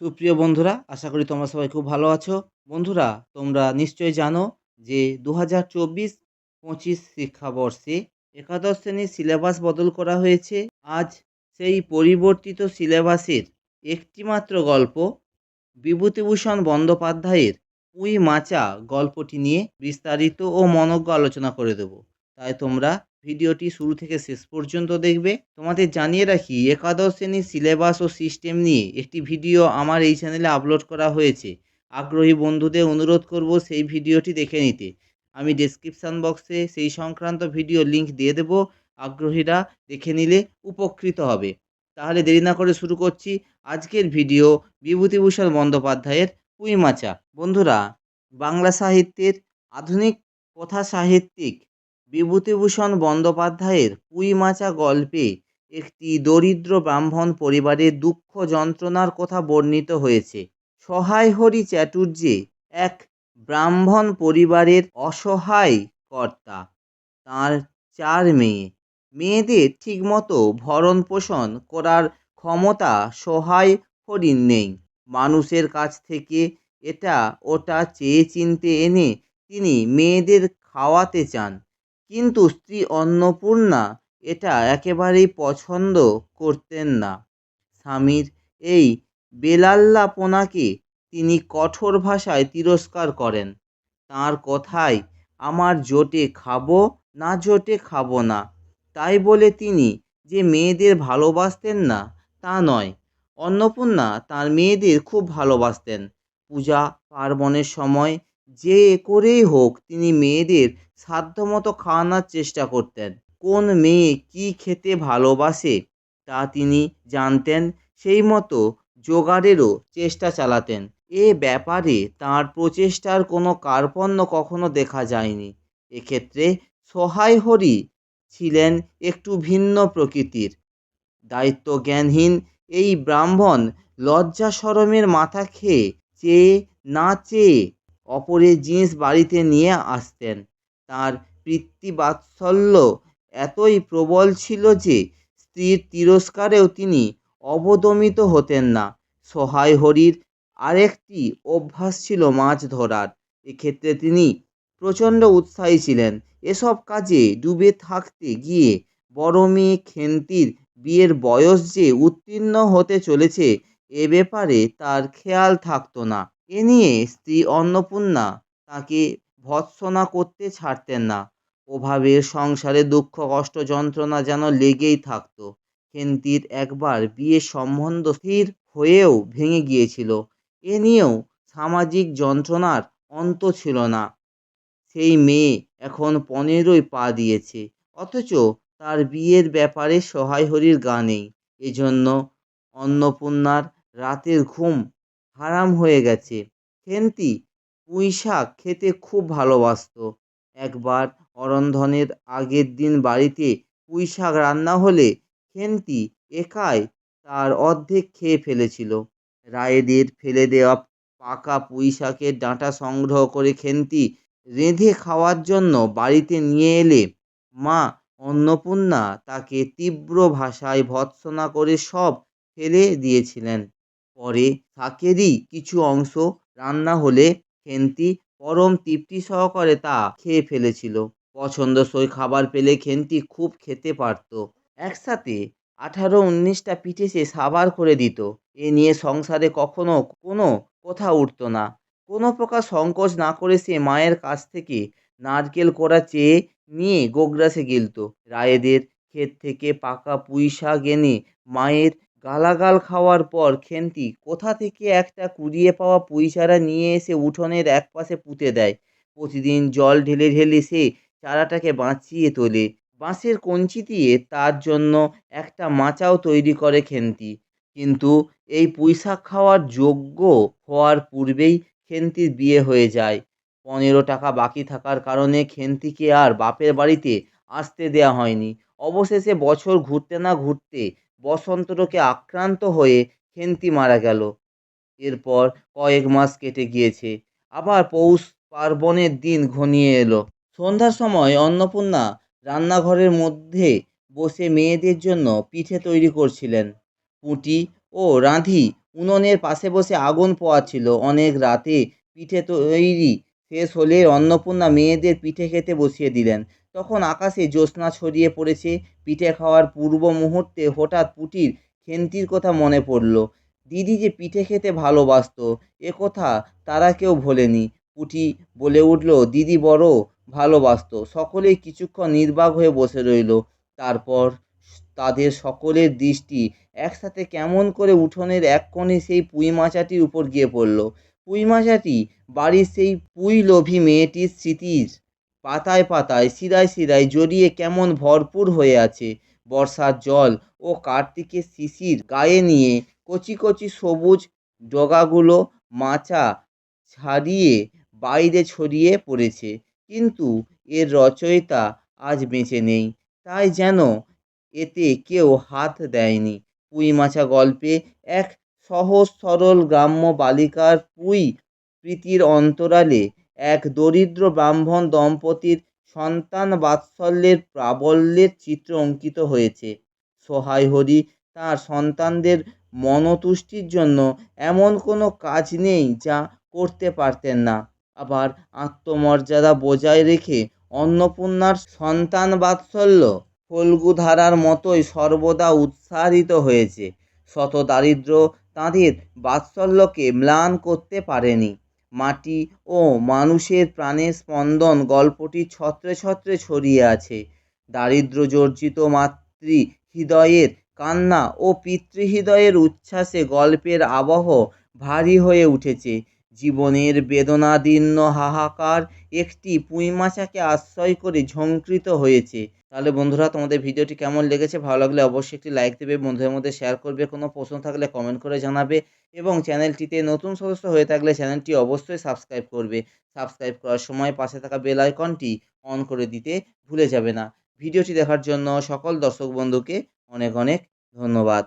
সুপ্রিয় বন্ধুরা, আশা করি তোমরা সবাই খুব ভালো আছো। বন্ধুরা, তোমরা নিশ্চয়ই জানো যে দু হাজার চব্বিশ পঁচিশ শিক্ষাবর্ষে একাদশ শ্রেণির সিলেবাস বদল করা হয়েছে। আজ সেই পরিবর্তিত সিলেবাসের একটিমাত্র গল্প বিভূতিভূষণ বন্দ্যোপাধ্যায়ের পুঁই মাচা গল্পটি নিয়ে বিস্তারিত ও মনজ্ঞ আলোচনা করে দেব। তাই তোমরা ভিডিওটি শুরু থেকে শেষ পর্যন্ত দেখবে। তোমাদের জানিয়ে রাখি, একাদশ শ্রেণির সিলেবাস ও সিস্টেম নিয়ে একটি ভিডিও আমার এই চ্যানেলে আপলোড করা হয়েছে। আগ্রহী বন্ধুদের অনুরোধ করব সেই ভিডিওটি দেখে নিতে। আমি ডেসক্রিপশান বক্সে সেই সংক্রান্ত ভিডিও লিংক দিয়ে দেব। আগ্রহীরা দেখে নিলে উপকৃত হবে। তাহলে দেরি না করে শুরু করছি আজকের ভিডিও বিভূতিভূষণ বন্দ্যোপাধ্যায়ের পুঁইমাচা। বন্ধুরা, বাংলা সাহিত্যের আধুনিক কথা সাহিত্যিক বিভূতিভূষণ বন্দ্যোপাধ্যায়ের পুঁইমাচা গল্পে একটি দরিদ্র ব্রাহ্মণ পরিবারের দুঃখ যন্ত্রণার কথা বর্ণিত হয়েছে। সহায় হরি চ্যাটুর্যে এক ব্রাহ্মণ পরিবারের অসহায় কর্তা, তার চার মেয়ে। মেয়েদের ঠিকমতো ভরণ পোষণ করার ক্ষমতা সহায় হরির নেই। মানুষের কাছ থেকে এটা ওটা চেয়ে চিনতে এনে তিনি মেয়েদের খাওয়াতে চান। কিন্তু স্ত্রী অন্নপূর্ণা এটা একেবারেই পছন্দ করতেন না। স্বামীর এই বেলাল্লাপনাকে তিনি কঠোর ভাষায় তিরস্কার করেন। তাঁর কথায়, আমার জোটে খাব না জোটে খাব না। তাই বলে তিনি যে মেয়েদের ভালোবাসতেন না, তা নয়। অন্নপূর্ণা তার মেয়েদের খুব ভালোবাসতেন। পূজা, পার্বণের সময় যে করেই হোক, তিনি মেয়েদের সাধ্যমতো খাওয়ানোর চেষ্টা করতেন। কোন মেয়ে কী খেতে ভালোবাসে তা তিনি জানতেন, সেই মতো জোগাড়েরও চেষ্টা চালাতেন। এ ব্যাপারে তাঁর প্রচেষ্টার কোনো কার্পণ্য কখনো দেখা যায়নি। এক্ষেত্রে সহায় হরি ছিলেন একটু ভিন্ন প্রকৃতির। দায়িত্বজ্ঞানহীন এই ব্রাহ্মণ লজ্জা শরমের মাথা খেয়ে, চেয়ে, না চেয়ে অপরের জিনিস বাড়িতে নিয়ে আসতেন। তাঁর পিতৃবাৎসল্য এতই প্রবল ছিল যে স্ত্রীর তিরস্কারেও তিনি অবদমিত হতেন না। সহায় হরির আরেকটি অভ্যাস ছিল মাছ ধরার। এক্ষেত্রে তিনি প্রচণ্ড উৎসাহী ছিলেন। এসব কাজে ডুবে থাকতে গিয়ে বড় মেয়ে খেন্তির বিয়ের বয়স যে উত্তীর্ণ হতে চলেছে, এ ব্যাপারে তার খেয়াল থাকতো না। এ নিয়ে স্ত্রী অন্নপূর্ণা তাকে ভৎসনা করতে ছাড়তেন না। অভাবের সংসারে দুঃখ, কষ্ট, যন্ত্রণা যেন লেগেই থাকত। খেন্তির একবার বিয়ের সম্বন্ধ স্থির হয়েও ভেঙে গিয়েছিল। এ নিয়েও সামাজিক যন্ত্রণার অন্ত ছিল না। সেই মেয়ে এখন পনেরোই পা দিয়েছে। অথচ তার বিয়ের ব্যাপারে সহায় হরির গা নেই। এজন্য অন্নপূর্ণার রাতের ঘুম হারাম হয়ে গেছে। খেন্তি পুঁই শাক খেতে খুব ভালোবাসতো। একবার অরন্ধনের আগের দিন বাড়িতে পুঁই শাক রান্না হলে খেন্তি একাই তার অর্ধেক খেয়ে ফেলেছিল। রায়েদের ফেলে দেওয়া পাকা পুঁই শাকের ডাঁটা সংগ্রহ করে খেন্তি রেঁধে খাওয়ার জন্য বাড়িতে নিয়ে এলে মা অন্নপূর্ণা তাকে তীব্র ভাষায় ভৎসনা করে সব ফেলে দিয়েছিলেন। পরে শাকেরই কিছু অংশ রান্না হলে খেন্তি পরম তৃপ্তি সহকারে তা খেয়ে ফেলেছিল। পছন্দসই খাবার পেলে খেন্তি খুব খেতে পারত। একসাথে আঠারো উনিশটা পিঠে সে সাবার করে দিত। এ নিয়ে সংসারে কখনো কোনো কথা উঠতো না। কোনো প্রকার সংকোচ না করে সে মায়ের কাছ থেকে নারকেল কোড়া চেয়ে নিয়ে গোগ্রাসে গিলত। রায়েদের ক্ষেত থেকে পাকা পুঁই শাক এনে মায়ের গালাগাল খাওয়ার পর খেন্তি, কোথা থেকে একটা কুড়িয়ে পাওয়া পুঁই চারা নিয়ে এসে উঠোনের একপাশে পুঁতে দেয়। প্রতিদিন জল ঢেলে ঢেলে সে চারাটাকে বাঁচিয়ে তোলে। বাঁশের কঞ্চি দিয়ে তার জন্য একটা মাচাও তৈরি করে খেন্তি। কিন্তু এই পুঁইশাক খাওয়ার যোগ্য হওয়ার পূর্বেই খেন্তির বিয়ে হয়ে যায়। পনেরো টাকা বাকি থাকার কারণে খেন্তিকে আর বাপের বাড়িতে আসতে দেওয়া হয়নি। অবশেষে বছর ঘুরতে না ঘুরতে বসন্ত রোগে আক্রান্ত হয়ে খেন্তি মারা গেল। এরপর কয়েক মাস কেটে গিয়েছে। আবার পৌষ পার্বণের দিন ঘনিয়ে এলো। সন্ধ্যার সময় অন্নপূর্ণা রান্নাঘরের মধ্যে বসে মেয়েদের জন্য পিঠে তৈরি করছিলেন। পুঁটি ও রাঁধি উনুনের পাশে বসে আগুন পোয়াচ্ছিল। অনেক রাতে পিঠে তৈরি শেষ হলে অন্নপূর্ণা মেয়েদের পিঠে খেতে বসিয়ে দিলেন। তখন আকাশে জ্যোৎস্না ছড়িয়ে পড়েছে। পিঠে খাওয়ার পূর্ব মুহূর্তে হঠাৎ পুটির খেন্তির কথা মনে পড়ল। দিদি যে পিঠে খেতে ভালোবাসত, এ কথা তারা কেউ ভোলেনি। পুটি বলে উঠল, দিদি বড় ভালোবাসতো, সকলেই কিছুক্ষণ নির্বাক হয়ে বসে রইল। তারপর তাদের সকলের দৃষ্টি একসাথে কেমন করে উঠোনের এক কোণে সেই পুঁই মাচাটির উপর গিয়ে পড়ল। পুঁই মাচাটি বাড়ির সেই পুঁই লোভী মেয়েটির স্মৃতির পাতায় পাতায় শিরায় শিরায় জড়িয়ে কেমন ভরপুর হয়ে আছে। বর্ষার জল ও কার্তিকের শিশির গায়ে নিয়ে কচি কচি সবুজ ডগাগুলো মাচা ছাড়িয়ে বাইরে ছড়িয়ে পড়েছে। কিন্তু এর রচয়িতা আজ বেঁচে নেই। তাই যেন এতে কেউ হাত দেয়নি। পুঁই মাছা গল্পে এক সহজ সরল গ্রাম্য বালিকার পুঁই প্রীতির অন্তরালে এক দরিদ্র ব্রাহ্মণ দম্পতির সন্তান বাৎসল্যের প্রাবল্যের চিত্র অঙ্কিত হয়েছে। সহায় হরি, তার সন্তানদের মনতুষ্টির জন্য এমন কোনো কাজ নেই যা করতে পারতেন না। আবার আত্মমর্যাদা বজায় রেখে অন্নপূর্ণার সন্তান বাৎসল্য ফল্গুধারার মতোই সর্বদা উৎসাহিত হয়েছে। শত দারিদ্র তাঁদের বাৎসল্যকে ম্লান করতে পারেনি। মাটি ও মানুষের প্রাণের স্পন্দন গল্পটি ছত্রে ছত্রে ছড়িয়ে আছে। দারিদ্র জর্জিত মাতৃ হৃদয়ের কান্না ও পিতৃ হৃদয়ের উচ্ছ্বাসে গল্পের আবহ ভারী হয়ে উঠেছে। জীবনের বেদনাদীর্ণ হাহাকার একটি পুঁইমাচাকে আশ্রয় করে ঝঙ্কৃত হয়েছে। তাহলে বন্ধুরা, তোমাদের ভিডিওটি কেমন লেগেছে? ভালো লাগলে অবশ্যই একটি লাইক দেবে, বন্ধুদের মধ্যে শেয়ার করবে, কোনো প্রশ্ন থাকলে কমেন্ট করে জানাবে এবং চ্যানেলটিতে নতুন সদস্য হয়ে থাকলে চ্যানেলটি অবশ্যই সাবস্ক্রাইব করবে। সাবস্ক্রাইব করার সময় পাশে থাকা বেল আইকনটি অন করে দিতে ভুলে যাবে না। ভিডিওটি দেখার জন্য সকল দর্শক বন্ধুকে অনেক অনেক ধন্যবাদ।